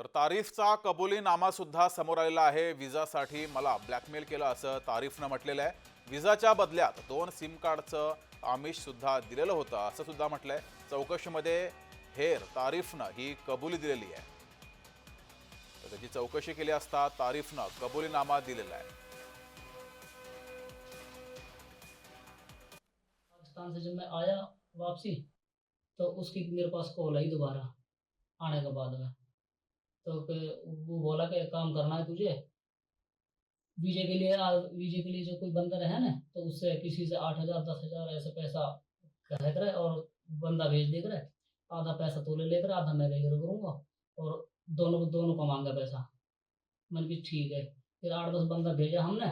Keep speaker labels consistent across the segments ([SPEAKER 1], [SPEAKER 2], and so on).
[SPEAKER 1] तर तारीफचा कबुलीनामा सुद्धा समोर आलेला आहे. विजासाठी मला ब्लॅकमेल केलं असं तारीफनं म्हटलेलं आहे. विजाच्या बदल्यात दोन सिम कार्डचं आमिष सुद्धा दिलेलं होतं असं सुद्धा म्हटलंय. चौकशीमध्ये हेर तारीफनं ही कबुली दिलेली आहे. तर त्याची चौकशी केली असता तारीफनं कबुलीनामा दिलेला आहे.
[SPEAKER 2] पाकिस्तान से जब मैं आया वापसी तो उसकी मेरे पास कॉल आई दोबारा आने के बाद में। तो फिर वो बोला कि काम करना है तुझे। वीजे के लिए, वीजे के लिए जो कोई बंदा रहे ना तो उससे किसी से आठ हज़ार, दस हज़ार ऐसे पैसा कहे करे और बंदा भेज दे कर। आधा पैसा तो ले लेकर, आधा मैं कहीं करूँगा और दोनों दोनों को मांगा पैसा। मैंने कि ठीक है। फिर आठ, दस बंदा भेजा हमने।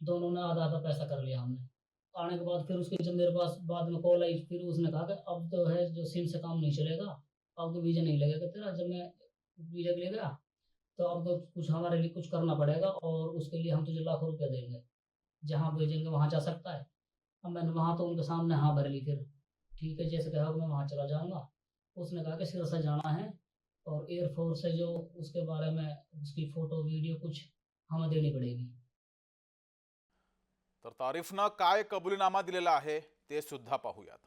[SPEAKER 2] दोनों ने आधा आधा पैसा कर लिया हमने। आने के बाद फिर उसके जब मेरे पास बाद में कॉल आई, फिर उसने कहा कि, अब तो है, जो सिम से काम नहीं चलेगा, अब तो वीज़ा नहीं लगेगा तेरा। जब मैं के लिए गया तो तो कुछ हमारे लिए कुछ करना पड़ेगा और उसके लिए हम तुझे लाखों रुपया देंगे। जहाँ भेजेंगे वहाँ जा सकता है। अब मैंने वहाँ तो उनके सामने हाँ भर ली फिर। ठीक है, जैसे कहा मैं वहाँ चला जाऊँगा। उसने कहा कि सिरसा जाना है और एयरफोर्स से जो उसके बारे में उसकी फ़ोटो वीडियो कुछ हमें देनी पड़ेगी।
[SPEAKER 1] तर तारीफनं काय कबुलीनामा दिलेला आहे ते सुद्धा पाहूयात.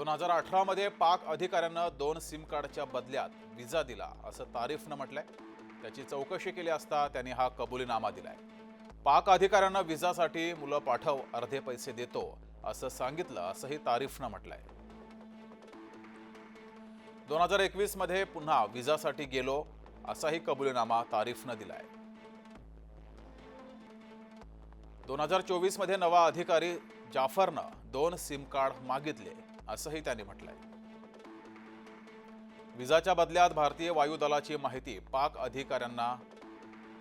[SPEAKER 1] दोन हजार अठरा मध्ये पाक अधिकाऱ्यानं दोन सिम कार्डच्या बदल्यात विजा दिला असं तारीफनं म्हटलंय. त्याची चौकशी केली असता त्यांनी हा कबुलीनामा दिलाय. पाक अधिकाऱ्यांना व्हिसासाठी मुलं पाठव अर्धे पैसे देतो असं सांगितलं असंही तारीफनं म्हटलंय. दोन हजार एकवीसमध्ये पुन्हा व्हिसासाठी गेलो असाही कबुलीनामा तारीफनं दिलाय. दोन हजार चोवीसमध्ये नवा अधिकारी जाफरनं दोन सिम कार्ड मागितले. असंही त्याने म्हटलंय. विजाच्या बदल्यात भारतीय वायुदलाची माहिती पाक अधिकाऱ्यांना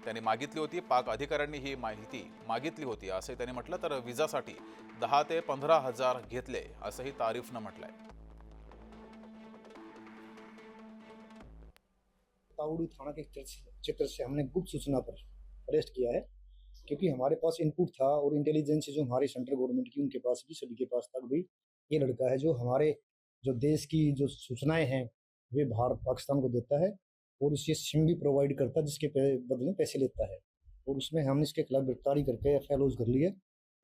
[SPEAKER 1] त्यांनी मागितली होती. पाक अधिकाऱ्यांनी ही माहिती मागितली होती असंही त्यांनी म्हटलं. तर विजासाठी दहा ते पंधरा हजार घेतले असंही तारीफनं म्हटलंय.
[SPEAKER 3] ताउड़ी थाना के क्षेत्र से हमने गुप्त सूचना पर अरेस्ट किया है क्योंकि हमारे पास इनपुट था और इंटेलिजेंस जो हमारे सेंट्रल गवर्नमेंट की उनके पास भी सभी के पास तक भी ये लड़का है जो हमारे जो देश की जो सूचनाएँ हैं, वे भारत पाकिस्तान को देता है और इसे सिम भी प्रोवाइड करता है, जिसके बदले पैसे लेता है। और उसमें हमने इसके खिलाफ गिरफ्तारी करके एफ़ कर ली है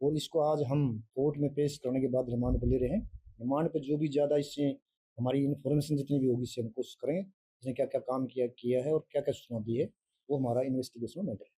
[SPEAKER 3] और इसको आज हम कोर्ट में पेश करने के बाद रिमांड पर ले रहे हैं। रिमांड पर जो भी ज़्यादा इससे हमारी इन्फॉर्मेशन जितनी भी होगी, इससे हम कोशिश करेंगे, इसने क्या क्या काम किया किया है और क्या क्या सूचना दी है, वो हमारा इन्वेस्टिगेशन मैटर है।